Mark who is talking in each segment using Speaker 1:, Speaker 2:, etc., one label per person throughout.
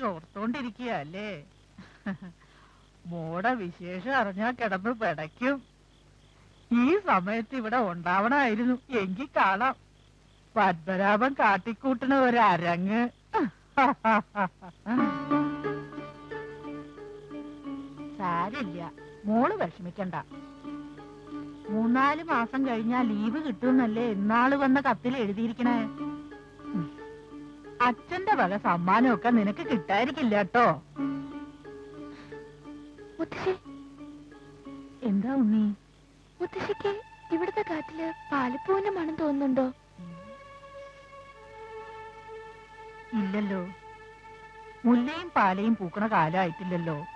Speaker 1: കണ്ടോണ്ടിരിക്കുക അല്ലേ? മോടെ വിശേഷം അറിഞ്ഞാ കിടന്ന് പിടയ്ക്കും. ഈ സമയത്ത് ഇവിടെ ഉണ്ടാവണമായിരുന്നു എങ്കി കാണാം. പത്മനാഭൻ കാട്ടിക്കൂട്ടണ ഒരു അരങ്ങ്. സാരില്ല. മോൾ വിഷമിക്കണ്ട. മൂന്നാൽ മാസം കഴിഞ്ഞാ ലീവ് കിട്ടുമെന്നല്ലേ ഇന്നാൾ വന്ന കത്തിൽ എഴുതിയിരിക്കണേ. അച്ഛന്റെ വക സമ്മാനമൊക്കെ നിനക്ക് കിട്ടായിരിക്കില്ല കേട്ടോ.
Speaker 2: മുത്തശ്ശി.
Speaker 1: എന്താ ഉണ്ണി?
Speaker 2: മുത്തശ്ശിക്ക് ഇവിടുത്തെ കാറ്റിൽ പാലപ്പൂവിന്റെ മണം തോന്നുന്നുണ്ടോ?
Speaker 1: ഇല്ലല്ലോ. മുല്ലയും പാലയും പൂക്കണ കാലമായിട്ടില്ലല്ലോ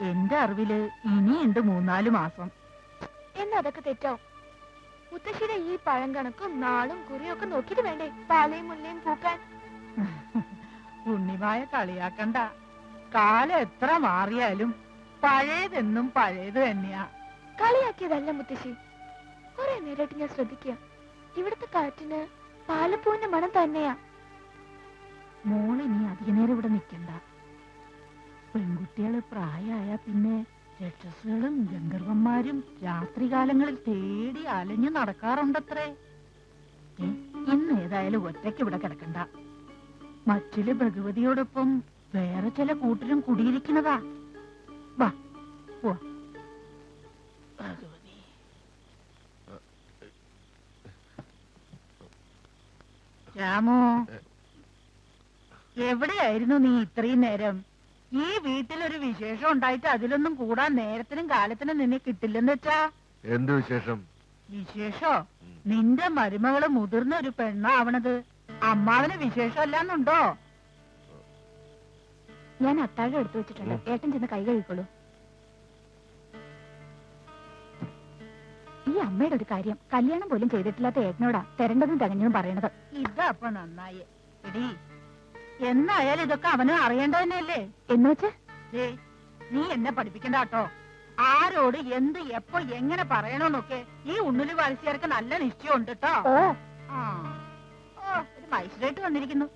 Speaker 1: എന്റെ അറിവിൽ ഇനിയുണ്ട് മൂന്നാൽ മാസം.
Speaker 2: എന്നതൊക്കെ തെറ്റാവും. മുത്തശ്ശിയുടെ ഈ പഴം കണക്കും നാളും കുറിയൊക്കെ ഒക്കെ നോക്കിയിട്ട് വേണ്ടേ? പാലയും മുല്ലയും പൂക്കാൻ.
Speaker 1: ഉണ്ണിമായ കളിയാക്കണ്ട. കാലം എത്ര മാറിയാലും പഴയതെന്നും പഴയത് തന്നെയാ.
Speaker 2: കളിയാക്കിയതല്ല മുത്തശ്ശി. കുറെ നേരമായിട്ട് ഞാൻ ശ്രദ്ധിക്കുക ഇവിടുത്തെ കാറ്റിന് പാലപ്പൂവിന്റെ മണം തന്നെയാ.
Speaker 1: മോളെ നീ അധിക നേരം ഇവിടെ നിൽക്കണ്ട പെൺകുട്ടികൾ പ്രായമായ പിന്നെ രക്ഷസുകളും ഗന്ധർവന്മാരും രാത്രികാലങ്ങളിൽ തേടി അലഞ്ഞു നടക്കാറുണ്ടത്രേ. ഇന്ന് ഏതായാലും ഒറ്റയ്ക്ക് ഇവിടെ കിടക്കണ്ട. മറ്റിൽ ഭഗവതിയോടൊപ്പം വേറെ ചില കൂട്ടരും കുടിയിരിക്കുന്നതാ. വാ പോവാ ഭഗവതി. രാമോ എവിടെയായിരുന്നു നീ ഇത്രയും നേരം? ഈ വീട്ടിലൊരു വിശേഷം ഉണ്ടായിട്ട് അതിലൊന്നും കൂടാൻ നേരത്തിനും കാലത്തിനും നിന്നെ കിട്ടില്ലെന്ന് വെച്ചാ?
Speaker 3: എന്ത് വിശേഷം?
Speaker 1: വിശേഷോ? നിന്റെ മരുമകൾ മുതിർന്ന ഒരു പെണ്ണാവണത് അമ്മാവന് വിശേഷമല്ലാന്നുണ്ടോ?
Speaker 2: ഞാൻ അത്താഴം എടുത്തു വെച്ചിട്ടുണ്ട്. ഏട്ടൻ ചെന്ന് കൈ കഴിക്കോളൂ ഈ അമ്മയുടെ ഒരു കാര്യം കല്യാണം പോലും ചെയ്തിട്ടില്ലാത്ത ഏട്ടനോടാ തെരണ്ടതും തികഞ്ഞതും പറയണത്.
Speaker 1: ഇതാ അപ്പൊ നന്നായി. എടി എന്നായാലും ഇതൊക്കെ അവനും അറിയേണ്ടത് തന്നെയല്ലേ?
Speaker 2: എന്ന് വെച്ച്?
Speaker 1: നീ എന്നെ പഠിപ്പിക്കണ്ട കേട്ടോ. ആരോട് എന്ത് എപ്പോ എങ്ങനെ പറയണോന്നൊക്കെ ഈ ഉണ്ണിൽ വരച്ചിയർക്ക് നല്ല നിശ്ചയമുണ്ട് കേട്ടോ. ഒരു മൈസൂരായിട്ട് വന്നിരിക്കുന്നു.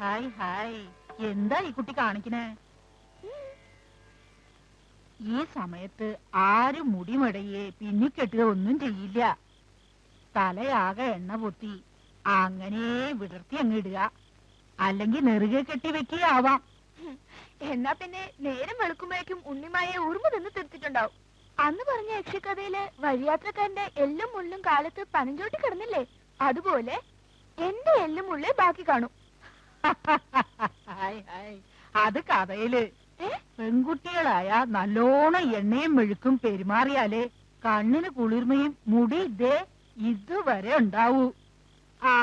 Speaker 1: Hi hi. എന്താ ഈ കുട്ടി കാണിക്കണേ? ഈ സമയത്ത് ആരും മുടിമടയെ പിന്നിക്കെട്ടുക ഒന്നും ചെയ്യില്ല. തലയാകെ എണ്ണ പൊത്തി അങ്ങനെ വിടർത്തി അങ്ങ് ഇടുക. അല്ലെങ്കിൽ നെറുകെ കെട്ടി വെക്കുകയാവാം.
Speaker 2: എന്നാ പിന്നെ നേരം വെളുക്കുമ്പോഴേക്കും ഉണ്ണിമായെ ഉറുമ്പ് നിന്ന് തീർത്തിട്ടുണ്ടാവും. അന്ന് പറഞ്ഞ യക്ഷിക്കഥയിൽ വഴിയാത്രക്കാരന്റെ എല്ലും മുള്ളും കാലത്ത് പനഞ്ചോട്ടി കിടന്നില്ലേ? അതുപോലെ എന്റെ എല്ലും മുള്ളേ ബാക്കി കാണും.
Speaker 1: അത്
Speaker 2: കഥയിൽ?
Speaker 1: പെൺകുട്ടികളായ നല്ലോണം എണ്ണയും മെഴുക്കും പെരുമാറിയാലേ കണ്ണിന് കുളിർമയും മുടി ഇതേ ഇതുവരെ ഉണ്ടാവൂ. ആ.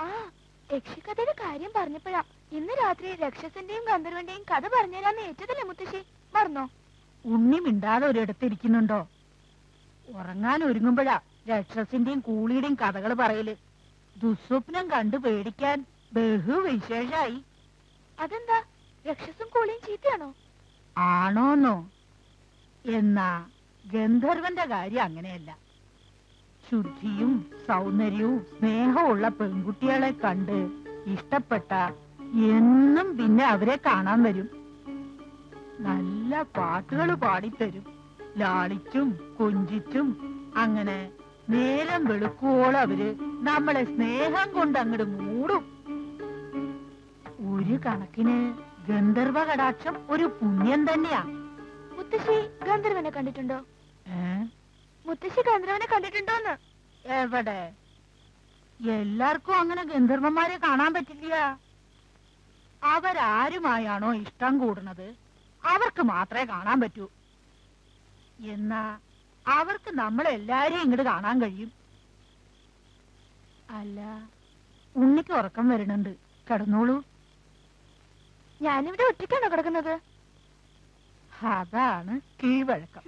Speaker 2: ആ യക്ഷിക്കഥയുടെ കാര്യം പറഞ്ഞപ്പോഴാ ഇന്ന് രാത്രി രക്ഷസന്റെയും ഗന്ധർവന്റെയും കഥ പറഞ്ഞുതരാന്ന് ഏറ്റതല്ലേ മുത്തശ്ശി? മറന്നോ?
Speaker 1: ഉണ്ണി മിണ്ടാതെ ഒരിടത്തിരിക്കുന്നുണ്ടോ ഉറങ്ങാൻ ഒരുങ്ങുമ്പോഴാ രക്ഷസിന്റെയും കൂളിയുടെയും കഥകൾ പറയൽ. ദുസ്വപ്നം കണ്ടു പേടിക്കാൻ ബഹു വിശേഷായി
Speaker 2: അതെന്താ? രക്ഷസും കൂളിയും ചീത്തയാണോ?
Speaker 1: ആണോന്നോ? എന്നാ ഗന്ധർവന്റെ കാര്യം അങ്ങനെയല്ല. ശുദ്ധിയും സൗന്ദര്യവും സ്നേഹമുള്ള പെൺകുട്ടികളെ കണ്ട് ഇഷ്ടപ്പെട്ട എന്നും പിന്നെ അവരെ കാണാൻ വരും. നല്ല പാട്ടുകൾ പാടിത്തരും. ലാളിച്ചും കൊഞ്ചിച്ചും അങ്ങനെ നേരം വെളുക്കുവോളം അവർ നമ്മളെ സ്നേഹം കൊണ്ട് അങ്ങോട്ട് മൂടും. ഒരു കണക്കിന് ഗന്ധർവ കടാക്ഷം ഒരു പുണ്യം തന്നെയാ.
Speaker 2: മുത്തശ്ശി ഗന്ധർവനെ കണ്ടിട്ടുണ്ടോ? മുത്തശ്ശി ഗന്ധർവനെ കണ്ടിട്ടുണ്ടോന്ന്?
Speaker 1: എവിടെ? എല്ലാവർക്കും അങ്ങനെ ഗന്ധർവന്മാരെ കാണാൻ പറ്റില്ല. അവരാരുമായാണോ ഇഷ്ടം കൂടുന്നത്? അവർക്ക് മാത്രമേ കാണാൻ പറ്റൂ. എന്നാ അവർക്ക് നമ്മളെല്ലാരെയും ഇങ്ങോട്ട് കാണാൻ കഴിയും. അല്ല ഉണ്ണിക്ക് ഉറക്കം വരുന്നുണ്ട് കിടന്നോളൂ.
Speaker 2: ഞാനിവിടെ ഒറ്റയ്ക്കാണോ കിടക്കുന്നത്?
Speaker 1: അതാണ് കീഴ്വഴക്കം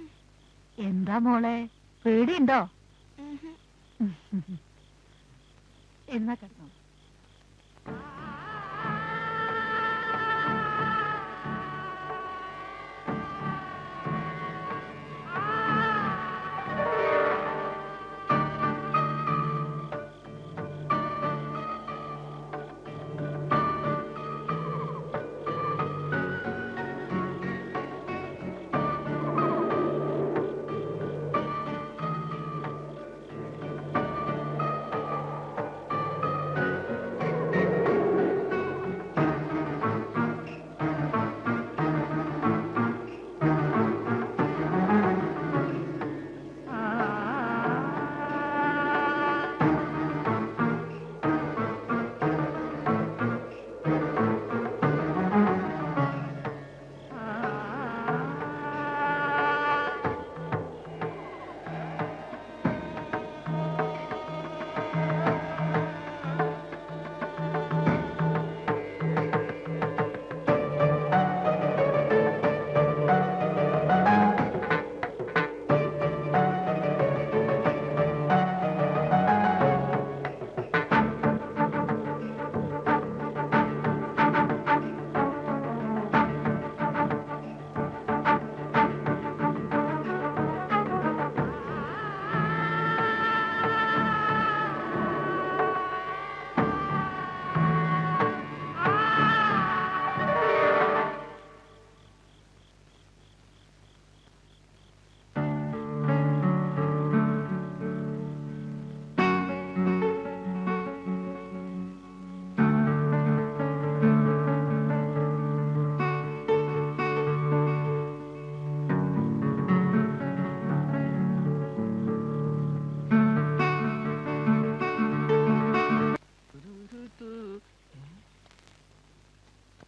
Speaker 1: എന്താ മോളെ? പേടിയുണ്ടോ? എന്നാ കിടന്നോ?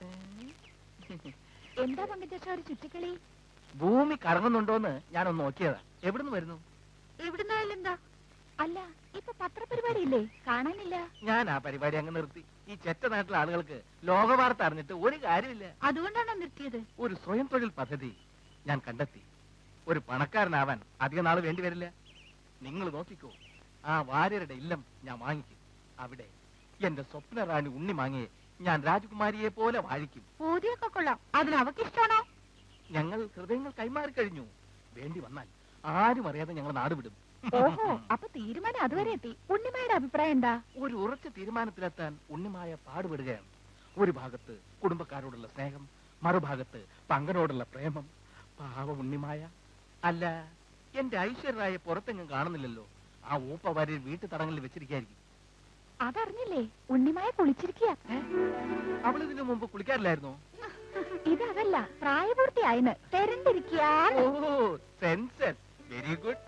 Speaker 1: ചുറ്റിക്കളി?
Speaker 3: ഭൂമി കറങ്ങുന്നുണ്ടോന്ന് ഞാനൊന്ന് നോക്കിയതാ. എവിടുന്ന് വരുന്നു?
Speaker 1: എവിടുന്നായാലും എന്താ അല്ല ഇപ്പൊ പത്രപരിപാടി ഇല്ലേ കാണാനില്ല.
Speaker 3: ഞാൻ ആ പരിപാടി അങ്ങ് നിർത്തി. ഈ ചെറ്റ നാട്ടിലെ ആളുകൾക്ക് ലോകവാർത്ത അറിഞ്ഞിട്ട് ഒരു കാര്യമില്ല.
Speaker 1: അതുകൊണ്ടാണോ നിർത്തിയത്?
Speaker 3: ഒരു സ്വയം തൊഴിൽ പദ്ധതി ഞാൻ കണ്ടെത്തി. ഒരു പണക്കാരനാവാൻ അധിക നാൾ വേണ്ടി വരില്ല. നിങ്ങൾ നോക്കിക്കോ ആ വാര്യരുടെ ഇല്ലം ഞാൻ വാങ്ങിക്കും. അവിടെ എന്റെ സ്വപ്ന റാണി ഉണ്ണി മാങ്ങിയെ ഞാൻ രാജകുമാരിയെ പോലെ വാഴിക്കും.
Speaker 1: പൂതിയൊക്കെ കൊള്ളാം. അതിന് അവക്ക് ഇഷ്ടമാണോ
Speaker 3: ഞങ്ങൾ ഹൃദയങ്ങൾ കൈമാറി കഴിഞ്ഞു. വേണ്ടി വന്നാൽ ആരും അറിയാതെ ഞങ്ങൾ നാട് വിടും.
Speaker 1: ഓഹോ അപ്പൊ തീരുമാനം അതുവരെ എത്തി. ഉണ്ണിമായുടെ അഭിപ്രായം എന്താ?
Speaker 3: ഒരു ഉറച്ച തീരുമാനത്തിലെത്താൻ ഉണ്ണിമായ പാടുപെടുകയാണ്. ഒരു ഭാഗത്ത് കുടുംബക്കാരോടുള്ള സ്നേഹം മറുഭാഗത്ത് പങ്കനോടുള്ള പ്രേമം. പാവ ഉണ്ണിമായ. അല്ല എന്റെ ഐശ്വര്യരായ പുറത്തെങ്ങും കാണുന്നില്ലല്ലോ. ആ ഊപ്പ വാരി വീട്ടു തടങ്ങളിൽ വെച്ചിരിക്കായിരിക്കും.
Speaker 1: അതറിഞ്ഞില്ലേ? ഉണ്ണിമായ കുളിച്ചിരിക്കുക
Speaker 3: അവൾ ഇതിനു മുമ്പ് കുളിക്കാറില്ലായിരുന്നോ?
Speaker 1: ഇതല്ല പ്രായപൂർത്തിയായിന്ന് തെരഞ്ഞിരിക്കുക
Speaker 3: ഓ വെരി ഗുഡ്.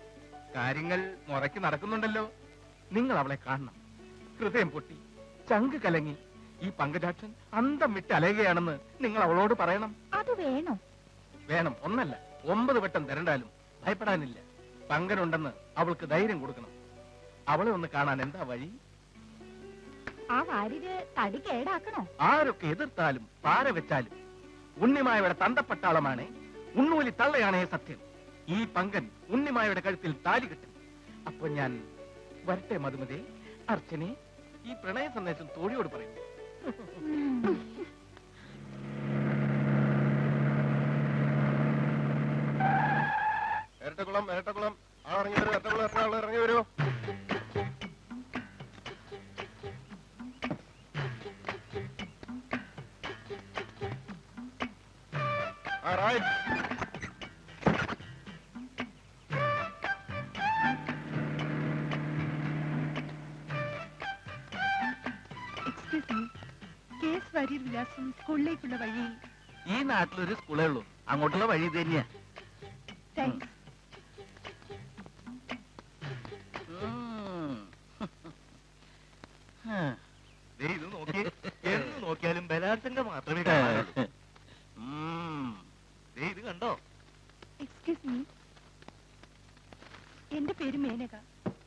Speaker 3: കാര്യങ്ങൾ മുറയ്ക്ക് നടക്കുന്നുണ്ടല്ലോ. നിങ്ങൾ അവളെ കാണണം. ഹൃദയം പൊട്ടി. ചങ്ക് കലങ്ങി. ഈ പങ്കജാക്ഷൻ അന്തം വിട്ട് അലയുകയാണെന്ന് നിങ്ങൾ അവളോട് പറയണം.
Speaker 1: അത് വേണോ?
Speaker 3: വേണം. ഒന്നല്ല. ഒമ്പത് വട്ടം തരണ്ടാലും ഭയപ്പെടാനില്ല. പങ്കനുണ്ടെന്ന് അവൾക്ക് ധൈര്യം കൊടുക്കണം. അവളെ ഒന്ന് കാണാൻ എന്താ വഴി?
Speaker 1: ആ വാര്യര് തടി കേടാക്കണോ?
Speaker 3: ആരൊക്കെ എതിർത്താലും പാര വെച്ചാലും. ഉണ്ണിമായയുടെ തന്തപ്പട്ടാളമാണ്. ഉണ്ണൂലി തള്ളയാണേ സത്യം. ഈ പങ്കൻ ഉണ്ണിമായയുടെ കഴുത്തിൽ താലി കിട്ടും. അപ്പൊ ഞാൻ വരട്ടെ മധുമതി? അർച്ചനെ ഈ പ്രണയ സന്ദേശം തോഴിയോട് പറയും.
Speaker 4: ഇരട്ടക്കുളം ഇരട്ടക്കുളം
Speaker 5: മീ കേസ് വാര്യർ വിലാസം സ്കൂളിലേക്കുള്ള വഴി.
Speaker 3: ഈ നാട്ടിലൊരു സ്കൂളേ ഉള്ളൂ. അങ്ങോട്ടുള്ള വഴി ഇത് തന്നെയാ.
Speaker 5: താങ്ക്സ്
Speaker 3: ഇത് നോക്കി. എന്ന് നോക്കിയാലും ബലാത്സംഗം മാത്രമേ കാണാനുള്ളൂ. ഇത് കണ്ടോ?
Speaker 5: എക്സ്ക്യൂസ് മീ എന്റെ പേര് മേനക.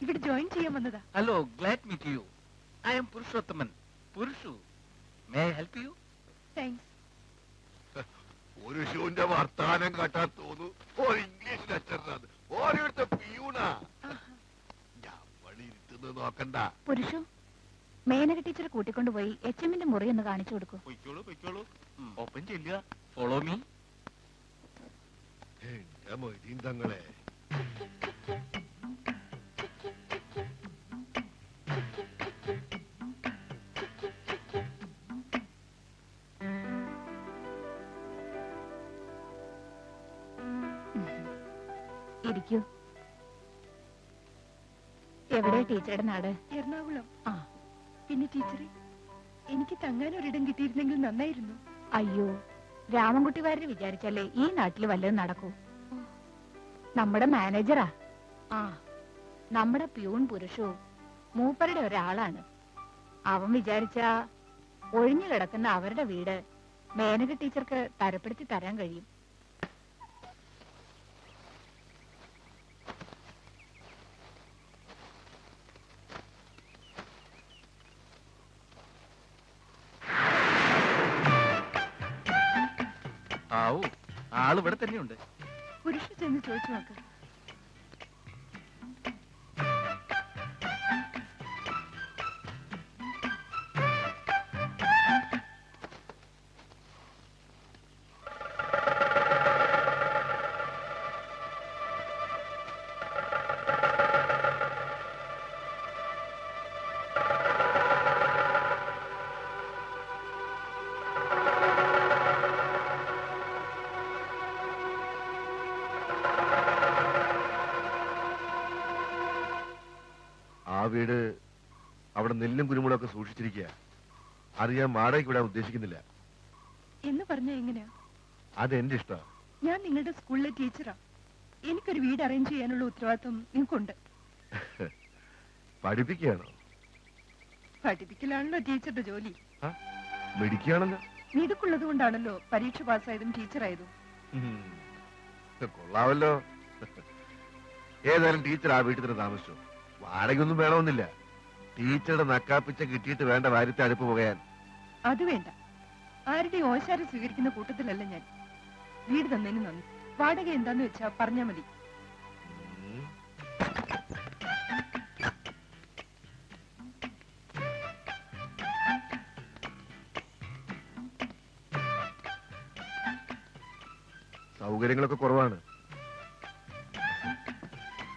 Speaker 5: ഇവിടെ ജോയിൻ ചെയ്യാൻ വന്നതാ.
Speaker 3: Hello glad meet you I am Purushothaman Purushu. May help you
Speaker 5: thanks
Speaker 4: ഒരു ഷൂന്റെ വർത്താനം കേട്ടാ തോന്നു. ഓ ഇംഗ്ലീഷ് ലെക്ചറിനാണ് ഓരോരുത്ത പിയൂണാ. ഇരുത്തുന്നത് നോക്കണ്ട.
Speaker 1: പുരുഷു മേനക ടീച്ചർ കൂട്ടിക്കൊണ്ടുപോയി എച്ച് എമ്മിന്റെ മുറി ഒന്ന് കാണിച്ചു കൊടുക്കൂ.
Speaker 3: പൊയ്ക്കോളൂ പൊയ്ക്കോളൂ. ഒപ്പം ചെല്ലുക. ഫോളോ മീ
Speaker 4: എന്റെ മൊയ്തീൻ
Speaker 1: ടീച്ചറുടെ നാട്
Speaker 5: എറണാകുളം.
Speaker 1: ആ.
Speaker 5: പിന്നെ ടീച്ചറെ എനിക്ക് തങ്ങാൻ ഒരിടം കിട്ടിയിരുന്നെങ്കിൽ നന്നായിരുന്നു.
Speaker 1: അയ്യോ രാമൻകുട്ടി വാര്യർ വിചാരിച്ചല്ലേ ഈ നാട്ടിൽ വല്ലതും നടക്കൂ? നമ്മുടെ മാനേജറാ. ആ നമ്മുടെ പ്യൂൺ പുരുഷോ മൂപ്പരുടെ ഒരാളാണ്. അവൻ വിചാരിച്ച ഒഴിഞ്ഞു കിടക്കുന്ന അവരുടെ വീട് മേനക ടീച്ചർക്ക് തരപ്പെടുത്തി തരാൻ കഴിയും.
Speaker 3: ആവൂ. ആൾ ഇവിടെ തന്നെയുണ്ട്.
Speaker 5: പുരുഷ ചെന്ന് ചോദിച്ചു നോക്ക്.
Speaker 4: നെല്ലും കുരുമുളൊക്കെ സൂക്ഷിച്ചിരിക്കുക അറിയാൻ വാടകയ്ക്ക് വിടാൻ ഉദ്ദേശിക്കുന്നില്ല.
Speaker 5: എന്ന് പറഞ്ഞാ എങ്ങനെയാ?
Speaker 4: അത് എന്റെ ഇഷ്ട.
Speaker 5: ഞാൻ നിങ്ങളുടെ സ്കൂളിലെ ടീച്ചറാ. എനിക്കൊരു വീട് അറേഞ്ച് ചെയ്യാനുള്ള ഉത്തരവാദിത്വം നിങ്ങൾക്കുണ്ട്.
Speaker 4: പഠിപ്പിക്കുകയാണോ?
Speaker 5: പഠിപ്പിക്കലാണല്ലോ ടീച്ചറുടെ ജോലി.
Speaker 4: മെഡിക്കുകയാണല്ലോ
Speaker 5: മിടുക്കുള്ളത് കൊണ്ടാണല്ലോ പരീക്ഷ പാസ്സായതും ടീച്ചറായതും.
Speaker 4: കൊള്ളാവല്ലോ. ഏതായാലും ടീച്ചർ ആ വീട്ടിൽ താമസിച്ചു. വാടകയൊന്നും വേണമെന്നില്ല. ടീച്ചറുടെ നക്കാപ്പിച്ച കിട്ടിയിട്ട് വേണ്ട വാര്യത്തെ അടുപ്പ് പോകാൻ
Speaker 5: അത് വേണ്ട. ആരുടെ ഓശാരം സ്വീകരിക്കുന്ന കൂട്ടത്തിലല്ല ഞാൻ. വീട് തന്നതിന് നന്ദി. വാടക എന്താന്ന് വെച്ചാ പറഞ്ഞാ മതി.
Speaker 4: സൗകര്യങ്ങളൊക്കെ കുറവാണ്.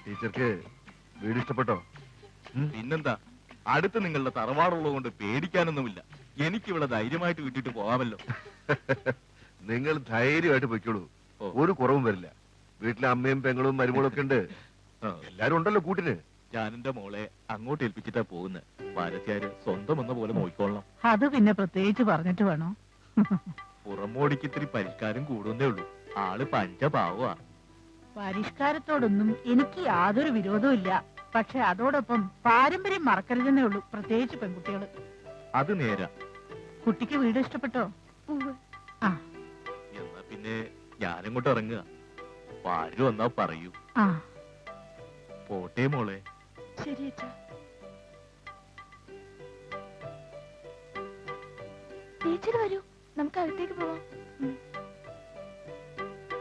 Speaker 4: ടീച്ചർക്ക് വീട് ഇഷ്ടപ്പെട്ടോ?
Speaker 6: പിന്നെന്താ? അടുത്ത് നിങ്ങളുടെ തറവാടുള്ളത് കൊണ്ട് പേടിക്കാനൊന്നുമില്ല. എനിക്കിവിടെ ധൈര്യമായിട്ട് വിട്ടിട്ട് പോകാമല്ലോ.
Speaker 4: നിങ്ങൾ ധൈര്യമായിട്ട് പൊയ്ക്കോളൂ. ഒരു കുറവും വരില്ല. വീട്ടിലെ അമ്മയും പെങ്ങളും മരുമകളും ഒക്കെ ഉണ്ട് എല്ലാരും ഉണ്ടല്ലോ കൂട്ടിന്
Speaker 6: ഞാൻ എന്റെ മോളെ അങ്ങോട്ട് ഏൽപ്പിച്ചിട്ടാ പോകുന്നത് ഭാരത്യാര് സ്വന്തം എന്ന പോലെ നോക്കിക്കൊള്ളാം
Speaker 1: അത് പിന്നെ പ്രത്യേകിച്ച് പറഞ്ഞിട്ട് വേണോ?
Speaker 6: പുറമോടിക്ക് ഇത്തിരി പരിഷ്കാരം കൂടുന്നേ ഉള്ളൂ. ആൾ പഞ്ചപാവാ
Speaker 1: പരിഷ്കാരത്തോടൊന്നും എനിക്ക് യാതൊരു വിരോധവും ഇല്ല പക്ഷെ അതോടൊപ്പം പാരമ്പര്യം മറക്കരുതെന്നേ ഉള്ളൂ പ്രത്യേകിച്ച് പെൺകുട്ടികൾ
Speaker 6: അത് നേരാ.
Speaker 1: കുട്ടിക്ക് വീട് ഇഷ്ടപ്പെട്ടോ? ആ.
Speaker 6: എന്നാ പിന്നെ ഞാനിങ്ങോട്ട് ഇറങ്ങുക. പാര് വന്നാ പറയൂ.
Speaker 1: ആ.
Speaker 6: പോട്ടെ മോളെ.
Speaker 2: ശരി അച്ഛാ. ടീച്ചർ വരൂ. നമുക്ക് അടുത്തേക്ക് പോവാം.